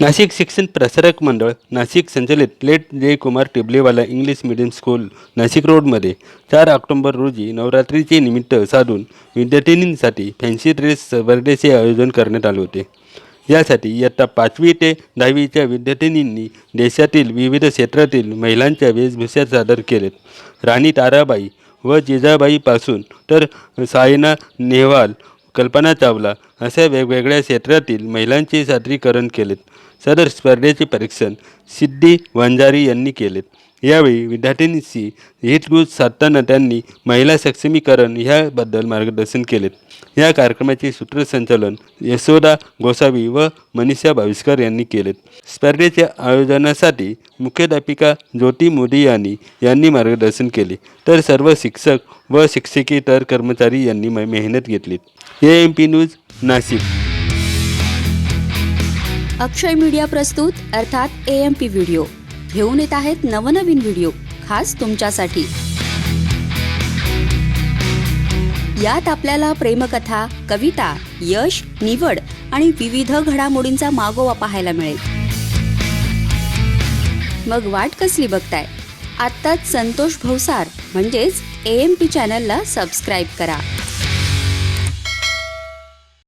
नाशिक शिक्षण प्रसारक मंडळ नाशिक संचलित late Jai Kumar Tiblewala English medium school Nashik रोडमध्ये चार ऑक्टोंबर रोजी नवरात्रीचे निमित्त साधून विद्यार्थिनींसाठी फॅन्सी ड्रेस स्पर्धेचे आयोजन करण्यात आले होते. यासाठी इयत्ता पाचवी ते दहावीच्या विद्यार्थिनींनी देशातील विविध क्षेत्रातील महिलांच्या वेशभूषा सादर केलेत राणी ताराबाई व जिजाबाईपासून तर सायना नेहवाल कल्पना चावला अशा वेगवेगळ्या क्षेत्रातील महिलांचे सादरीकरण केलेत. सदर स्पर्धेचे परीक्षण सिद्धी वंजारी यांनी केलेत. यावेळी विद्यार्थिनींशी हितगुज साधताना त्यांनी महिला सक्षमीकरण ह्याबद्दल मार्गदर्शन केलेत. या कार्यक्रमाचे सूत्रसंचालन यशोदा गोसावी व मनीषा भाविस्कर यांनी केलेत. स्पर्धेच्या आयोजनासाठी मुख्याध्यापिका ज्योती मोदी यांनी यांनी मार्गदर्शन केले. तर सर्व शिक्षक व शिक्षकेतर कर्मचारी यांनी मेहनत घेतली A M P news Nashik. Akshay media प्रस्तुत अर्थात ए एम पी व्हिडिओ घेऊन येत आहेत नवनवीन व्हिडिओ खास तुमच्यासाठी. यात आपल्याला प्रेमकथा कविता यश निवड आणि विविध घडामोडींचा मागोवा पाहायला मिळेल. मग वाट कसली बघताय? आत्ताच संतोष भवसार म्हणजेच ए एम पी चॅनलला सबस्क्राईब करा.